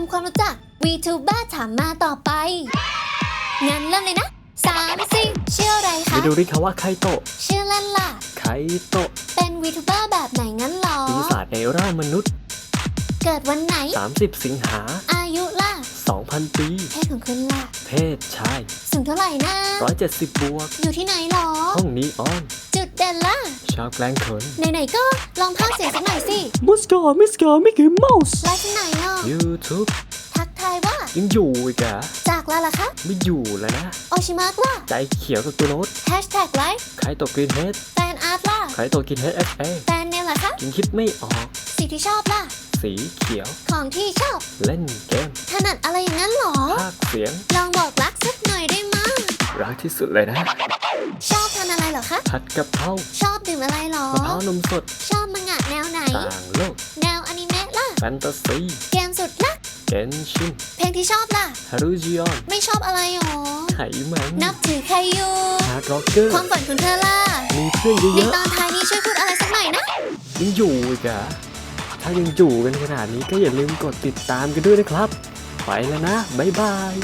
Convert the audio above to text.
ำความรู้จัก VTuber ถามมาต่อไป งั้นเริ่มเลยนะสามสี่ชื่ออะไรคะมิโดริคาวะไคโตะชื่อเล่นล่ะ ไคโตะเป็น VTuber แบบไหนงั้นหรอ ปีศาจในร่างมนุษย์ เกิดวันไหน 30 สิงหา อายุล่ะ 2,000 ปี เพศของคุณล่ะ เพศชาย สูงเท่าไหร่นะ 170 บวก อยู่ที่ไหนหรอ ห้องนีออน จุดเด่นล่ะ ชาวแกล้งเขินไหนๆก็ลองพากย์เสียงสักหน่อยสิมุสกามิสกามิกกี้เมาส์ไลฟ์ที่ไหนอะ YouTube ทักทายว่า ยังอยู่อีกเหรอะจากลาล่ะคะไม่อยู่แล้วนะ โอชิมากล่ะใจเขียวกับตัวโน้ตแฮชแท็กไลฟ์ไคโตะกรีนเฮดแฟนอาร์ตล่ะไคโตะกรีนเฮดเอฟเอแฟนเนมล่ะคะกินคิดไม่ออกสีที่ชอบล่ะ สีเขียว ของที่ชอบ เล่นเกมถนัดอะไรอย่างนั้นหรอภาคเสียง ลองบอกรักสักหน่อยได้มั้ยรักที่สุดเลยนะ ชอบทานอะไรเหรอคะผัดกะเพราชอบดื่มอะไรหรอมะพร้าวนมสด ชอบมังงะแนวไหน ต่างโลก แนวอนิเมะล่ะ แฟนตาซี เกมสุดลัก เกนชินเพลงที่ชอบล่ะฮารุจิออนไม่ชอบอะไรหรอไขมันนับถือใครอยู่ฮาร์ดร็อกเกอร์ความฝันของเธอล่ะมีเพื่อนในเยอะตอนท้ายนี้ช่วยพูดอะไรสักหน่อยนะๆยังอยู่อีกเหรอะถ้ายังอยู่กันขนาดนี้ก็อย่าลืมกดติดตามกันด้วยนะครับ ไปแล้วนะ บ๊ายบาย